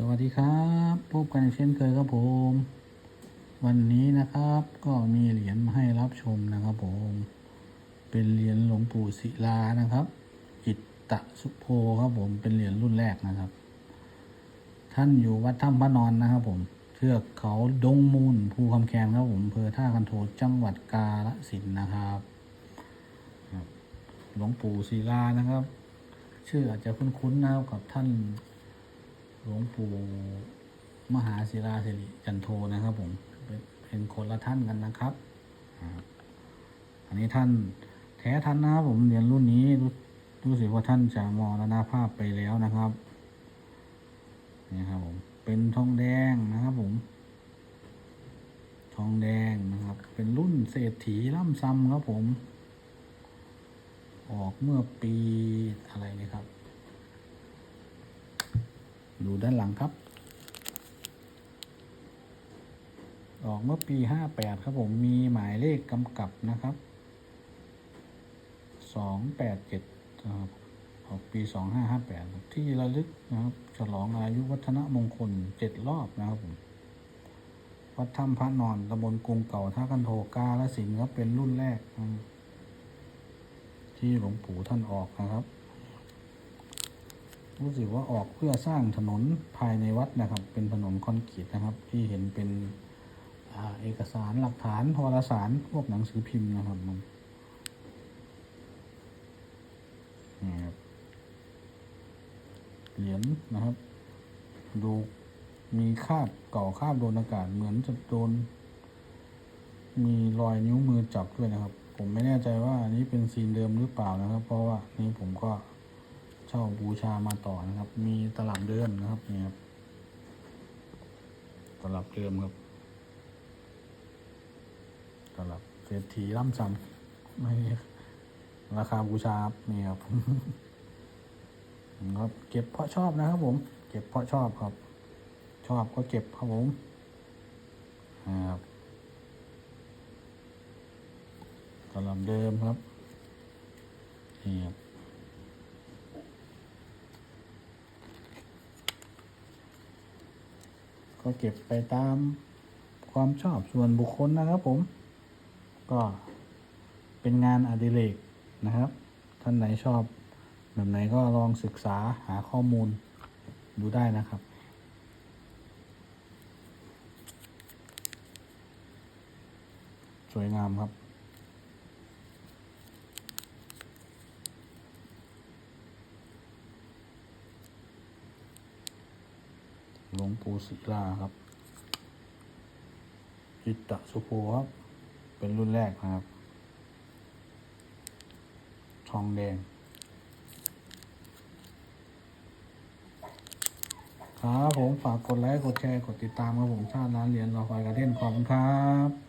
สวัสดีครับพบกันเช่นเคยครับผม วันนี้นะครับก็มีเหรียญมาให้รับชมนะครับผม เป็นเหรียญหลวงปู่ศิลานะครับจิตตะสุโภครับผมเป็นเหรียญรุ่นแรกนะครับ ท่านอยู่วัดถ้ำพระนอนนะครับผมเทือกเขาดงมูลภูคำแคนครับผมอำเภอท่าคันโทจังหวัดกาฬสินธุ์นะครับครับหลวงปู่ศิลานะครับ ชื่ออาจจะคุ้นๆนะครับกับท่าน หลวงปู่มหาศิลาสิริจันโทนะครับ ผมเป็นคนละท่านกันนะครับ อันนี้ท่านแท้ท่านนะครับผมเหรียญรุ่นนี้รู้รู้สึกว่าท่านจะมรณภาพไปแล้วนะครับนี่ครับผมเป็นทองแดงนะครับ ผม ทองแดงนะครับ เป็นรุ่นเศรษฐีล่ำซ้ำครับผม ออกเมื่อปีอะไรนะครับ ดูด้านหลังครับ ออกเมื่อปี 58 ครับผมมีหมายเลขกำกับนะครับ 287นะครับออกปี 2558 ที่ระลึกนะครับ ฉลองอายุวัฒนมงคล 7 รอบนะครับผมวัดถ้ำพระนอนตำบลกรุงเก่าท่ากันโทกาและสิงห์ครับเป็นรุ่นแรก ที่หลวงปู่ท่านออกนะครับ รู้สึกว่าออกเพื่อสร้างถนนภายในวัดนะครับ เป็นถนนคอนกรีตนะครับ ที่เห็นเป็นอเอกสารหลักฐานโทรสารพวกหนังสือพิมพ์นะครับมันนี่ครับเหรียญนะครับ ดูมีคาบเก่าคาบโดนอากาศเหมือนจะโดน มีรอยนิ้วมือจับด้วยนะครับ ผมไม่แน่ใจว่าอันนี้เป็นซีนเดิมหรือเปล่านะครับ เพราะว่านี่ผมก็ เช่าบูชามาต่อนะครับ มีตลับเดิมนะครับนี่ครับตลับเดิมครับตลับเศรษฐีร่ำซ้ำไม่ราคาบูชาครับนี่ครับครับ เก็บเพราะชอบนะครับผม เก็บเพราะชอบครับ ชอบก็เก็บครับผมนะครับตลับเดิมครับนี่ครับ ก็เก็บไปตามความชอบส่วนบุคคลนะครับผม ก็เป็นงานอดิเรกนะครับ ท่านไหนชอบแบบไหนก็ลองศึกษาหาข้อมูลดูได้นะครับสวยงามครับ หลวงปู่ศิลาครับ จิตตสุโภครับ เป็นรุ่นแรกนะครับ ทองแดง ครับผมฝากกดไลค์ กดแชร์ กดติดตามครับผมชาติร้านเหรียญรอคอยกระเท่นขอบคุณครับ